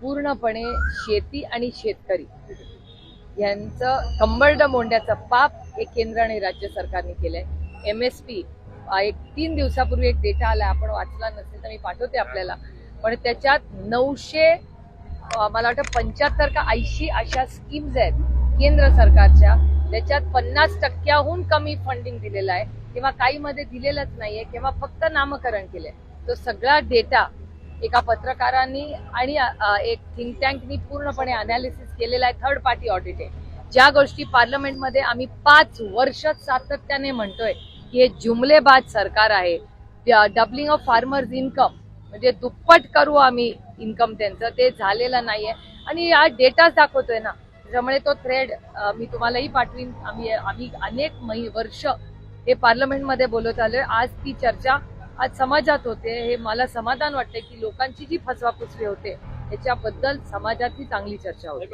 पूर्णपणे शेती आणि शेतकरी. यांचं कंबरड मोंड्याचं पाप हे केंद्र आणि राज्य सरकारने केलंय. एम एस पी एक तीन दिवसापूर्वी एक डेटा आला आपण वाचला नसेल तर मी पाठवते आपल्याला. पण त्याच्यात नऊशे मला वाटतं पंच्याहत्तर का ऐंशी अशा स्कीम्स आहेत केंद्र सरकारच्या त्याच्यात पन्नास टक्क्याहून कमी फंडिंग दिलेलं आहे. किंवा काहीमध्ये दिलेलंच दिलेलंच नाहीये किंवा फक्त नामकरण केलंय. तो सगळा डेटा एका पत्रकारांनी आणि एक थिंक टँकनी पूर्णपणे अनालिसिस केलेला आहे थर्ड पार्टी ऑडिट आहे. ज्या गोष्टी पार्लमेंटमध्ये आम्ही पाच वर्ष सातत्याने म्हणतोय की हे जुमलेबाज सरकार आहे. डबलिंग ऑफ फार्मर्स इन्कम म्हणजे दुप्पट करू आम्ही इन्कम त्यांचं ते झालेलं नाहीये. आणि हा डेटाच दाखवतोय ना त्यामुळे तो थ्रेड मी तुम्हालाही पाठवीन. आम्ही आम्ही अनेक मै वर्ष हे पार्लमेंटमध्ये बोलत आलोय. आज ती चर्चा आज समाजात होते हे मला समाधान वाटते की लोकांची जी फसवाफसवी होते याच्याबद्दल समाजात ही चांगली चर्चा होते.